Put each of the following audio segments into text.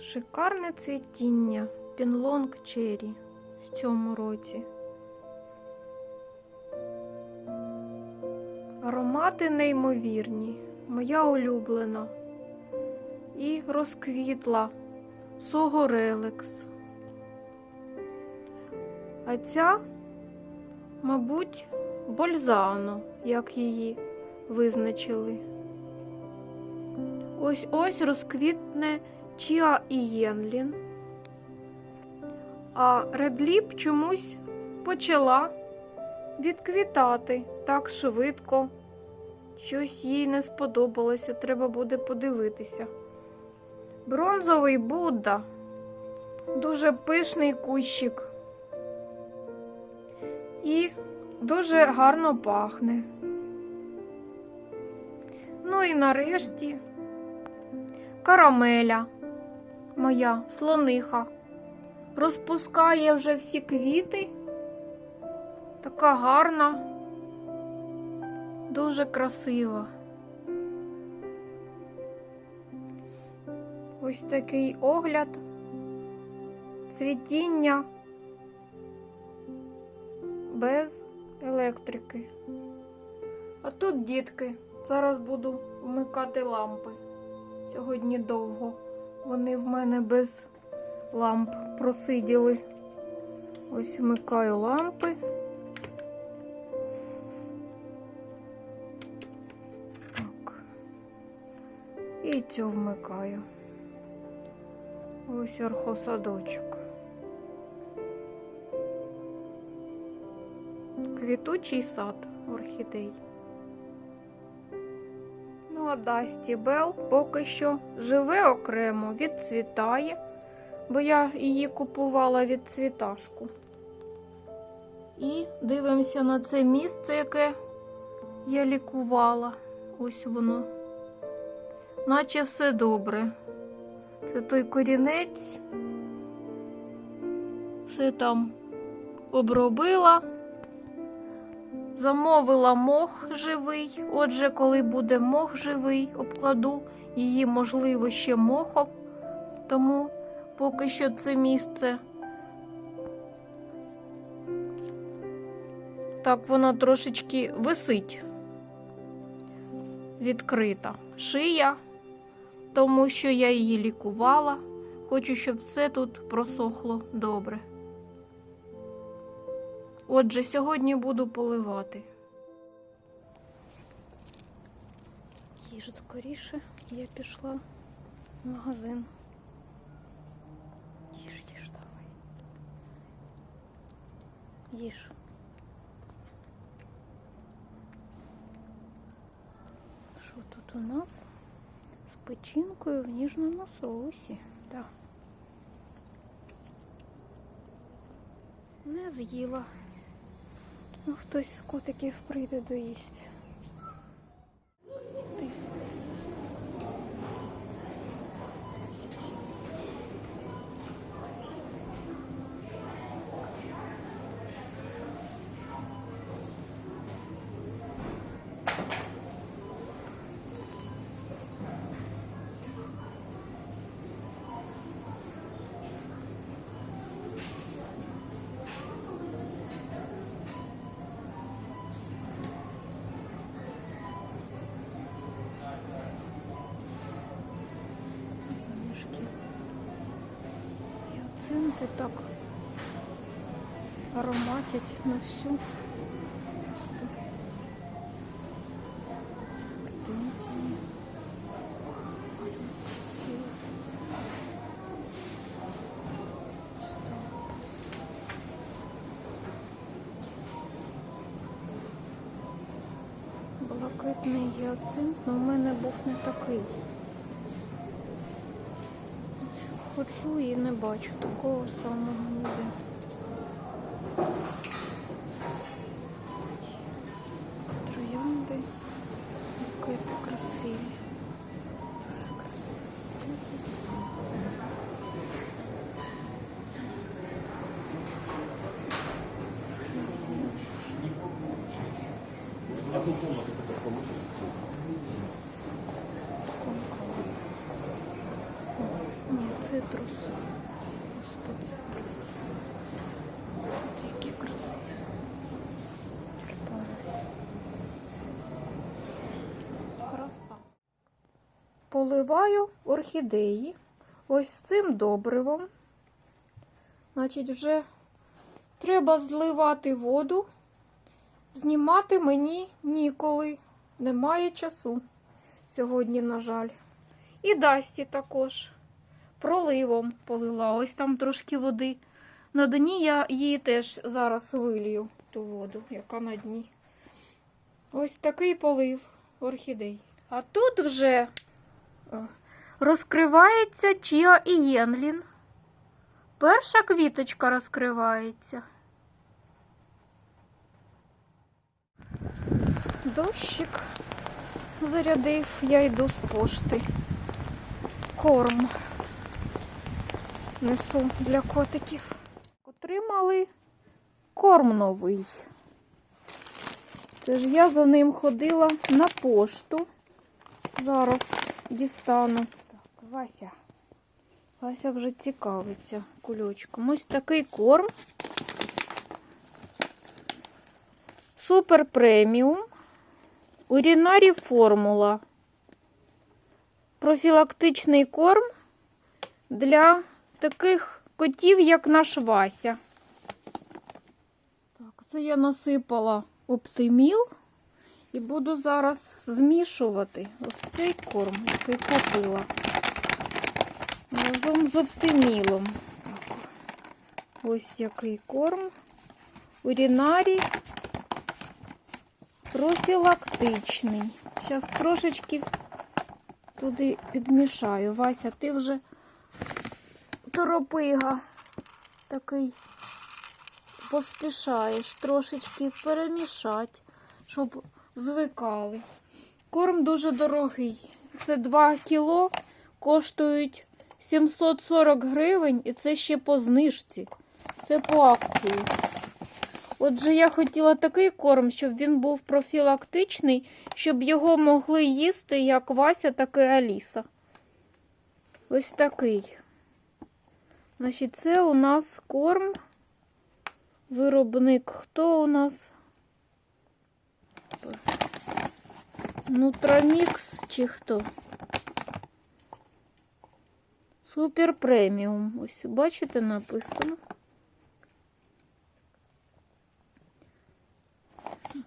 Шикарне цвітіння Пінлонг Черрі в цьому році. Аромати неймовірні, моя улюблена. І розквітла Сого Релекс. А ця, мабуть, Бользано, як її визначили. Ось ось розквітне Чіа і Єнлін. А Редліп чомусь почала відквітати так швидко. Щось їй не сподобалося, треба буде подивитися. Бронзовий Будда. Дуже пишний кущик. І дуже гарно пахне. Ну і нарешті карамеля, моя слониха, розпускає вже всі квіти. Така гарна, дуже красива. Ось такий огляд, цвітіння без електрики. А тут дітки. Зараз буду вмикати лампи. Сьогодні довго. Вони в мене без ламп просиділи. Ось вмикаю лампи. Так. І цю вмикаю. Ось орхосадочок. Квітучий сад орхідей. Ну, Дасті Бел поки що живе окремо, відцвітає, бо я її купувала від цвіташку. І дивимося на це місце, яке я лікувала. Ось воно. Наче все добре. Це той корінець. Все там обробила. Замовила мох живий. Отже, коли буде мох живий, обкладу її, можливо, ще мохом. Тому поки що це місце. Так, вона трошечки висить відкрита шия, тому що я її лікувала. Хочу, щоб все тут просохло добре. Отже, сьогодні буду поливати. Їж скоріше, я пішла в магазин. Їж, їж, давай. Їж. Що тут у нас? З печінкою в ніжному соусі. Так. Не з'їла. Ну, хтось з котиків прийде доїсти. Гіацинти так ароматять на всю. Блакитний гіацинт, але в мене був не такий. Ходжу і не бачу такого самого ніде. Троянди. Букети красиві. Дуже красиві. Ні, це Цитрус. Тут які красиві. Краса. Поливаю орхідеї ось цим добривом. Значить, вже треба зливати воду. Знімати мені ніколи. Немає часу сьогодні, на жаль. І Дасті також проливом полила. Ось там трошки води. На дні я її теж зараз вилію, ту воду, яка на дні. Ось такий полив орхідей. А тут вже розкривається Чіа і Єнлін. Перша квіточка розкривається. Дощик зарядив, я йду з пошти. Корм несу для котиків. Отримали корм новий. Це ж я за ним ходила на пошту. Зараз дістану. Так, Вася. Вася вже цікавиться кульочком. Ось такий корм. Супер преміум. Урінарі формула. Профілактичний корм для таких котів, як наш Вася. Так, це я насипала оптиміл і буду зараз змішувати ось цей корм, який купила. Разом з оптимілом. Ось який корм. Урінарі профілактичний. Зараз трошечки туди підмішаю. Вася, ти вже торопига такий поспішаєш трошечки перемішати, щоб звикали. Корм дуже дорогий. Це 2 кіло, коштують 740 гривень, і це ще по знижці. Це по акції. Отже, я хотіла такий корм, щоб він був профілактичний, щоб його могли їсти як Вася, так і Аліса. Ось такий. Значить, це у нас корм. Виробник хто у нас? Нутрамікс чи хто? Супер преміум. Ось, бачите, написано.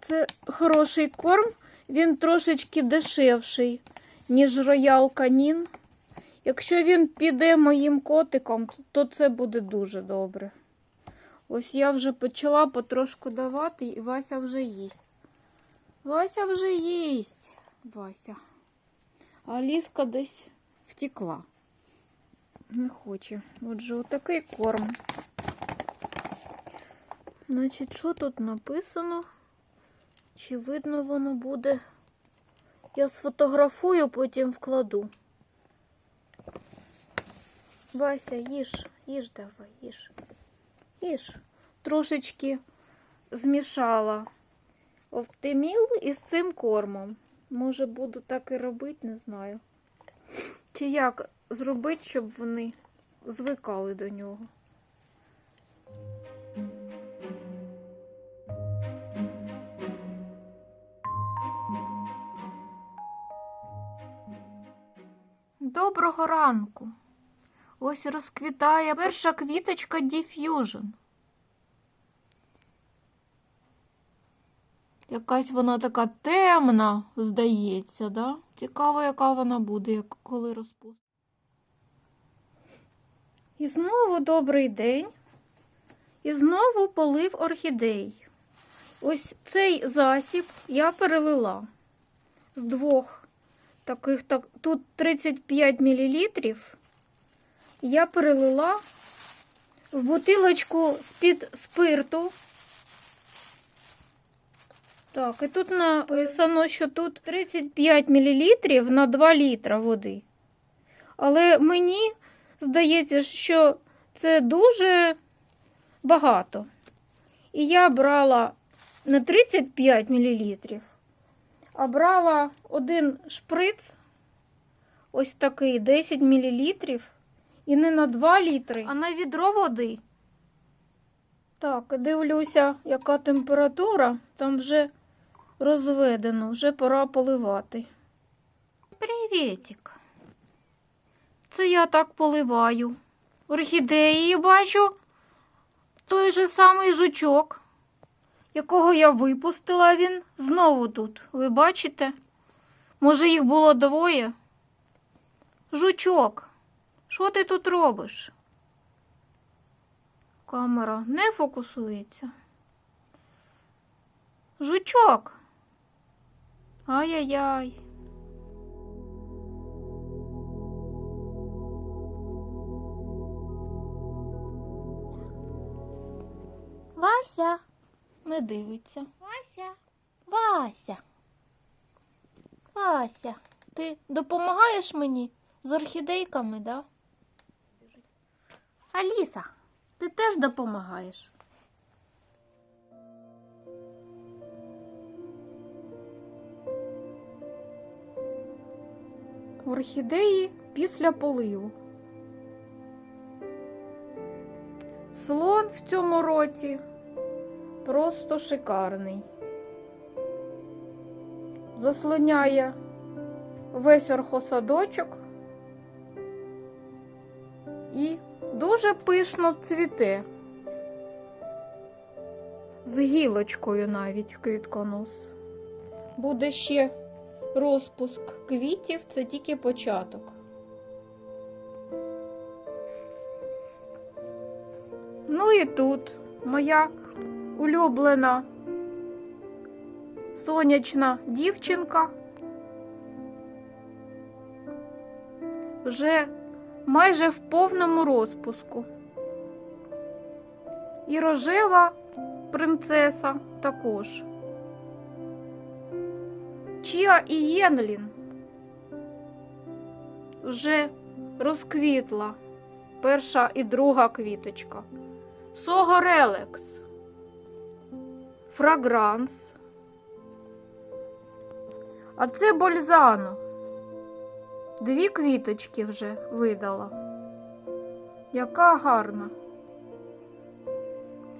Це хороший корм, він трошечки дешевший, ніж роял канін. Якщо він піде моїм котиком, то це буде дуже добре. Ось я вже почала потрошку давати, і Вася вже їсть. Вася вже їсть. Вася. А Аліска десь втекла. Не хоче. Отже, отакий корм. Значить, що тут написано? Чи видно воно буде? Я сфотографую, потім вкладу. Вася, їж, їж давай, їж. Їж. Трошечки змішала оптиміл із цим кормом. Може, буду так і робити, не знаю. Чи як зробити, щоб вони звикали до нього. Доброго ранку. Ось розквітає перша квіточка Diffusion. Якась вона така темна, здається, да? Цікаво, яка вона буде, як коли розпустить. І знову добрий день. І знову полив орхідей. Ось цей засіб я перелила з двох таких, так, тут 35 мл. Я перелила в бутилочку з-під спирту. Так, і тут написано, що тут 35 мл на 2 літра води. Але мені здається, що це дуже багато. І я брала не 35 мл, а брала один шприц, ось такий 10 мл, І не на 2 літри, а на відро води. Так, дивлюся, яка температура. Там вже розведено, вже пора поливати. Привітик. Це я так поливаю. Орхідеї бачу той же самий жучок, якого я випустила, він знову тут. Ви бачите? Може, їх було двоє? Жучок, що ти тут робиш? Камера не фокусується. Жучок. Ай-яй-яй. Вася не дивиться. Вася. Вася. Вася, ти допомагаєш мені з орхідейками, да? Аліса, ти теж допомагаєш. Орхідеї після поливу. Слон в цьому році просто шикарний. Заслоняє весь орхосадочок дуже пишно цвіте. З гілочкою навіть квітконос. Буде ще розпуск квітів, це тільки початок. Ну і тут моя улюблена сонячна дівчинка вже майже в повному розпуску. І рожева принцеса також. Чіа і Єнлін вже розквітла перша і друга квіточка. Сого Релекс, Фрагранс. А це Бользано. Дві квіточки вже видала. Яка гарна.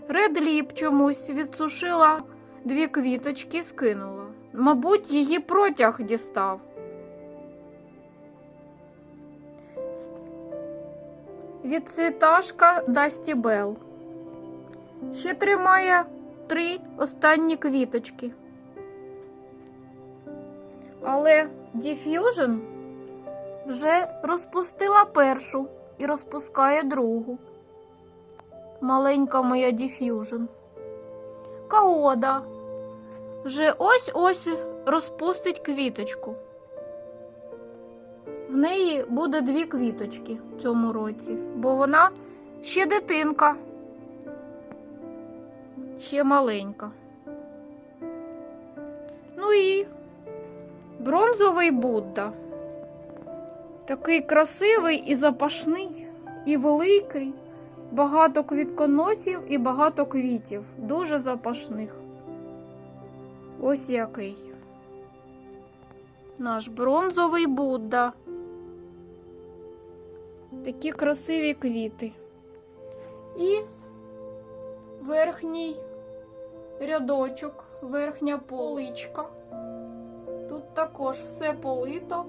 Редліп чомусь відсушила дві квіточки скинула. Мабуть, її протяг дістав. Відцвіташка Дасті Белл. Ще тримає три останні квіточки. Але Diffusion вже розпустила першу і розпускає другу. Маленька моя Diffusion. Каода вже ось-ось розпустить квіточку. В неї буде дві квіточки в цьому році, бо вона ще дитинка, ще маленька. Ну і бронзовий Будда. Такий красивий і запашний, і великий, багато квітконосів і багато квітів, дуже запашних. Ось який. Наш бронзовий Будда. Такі красиві квіти. І верхній рядочок, верхня поличка. Тут також все полито,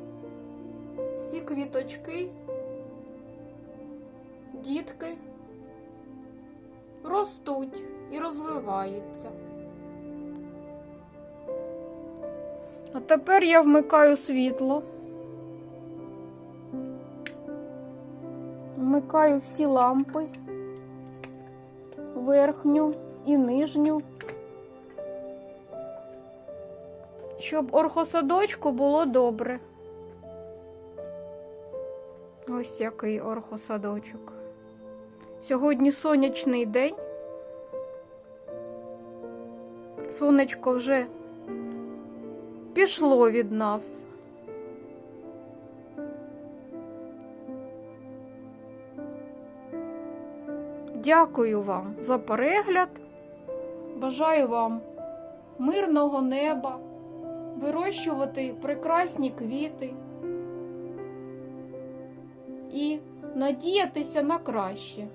всі квіточки, дітки ростуть і розвиваються. А тепер я вмикаю світло. Вмикаю всі лампи, верхню і нижню, щоб орхосадочку було добре. Ось який орхосадочок. Сьогодні сонячний день. Сонечко вже пішло від нас. Дякую вам за перегляд. Бажаю вам мирного неба, вирощувати прекрасні квіти і надіятися на краще.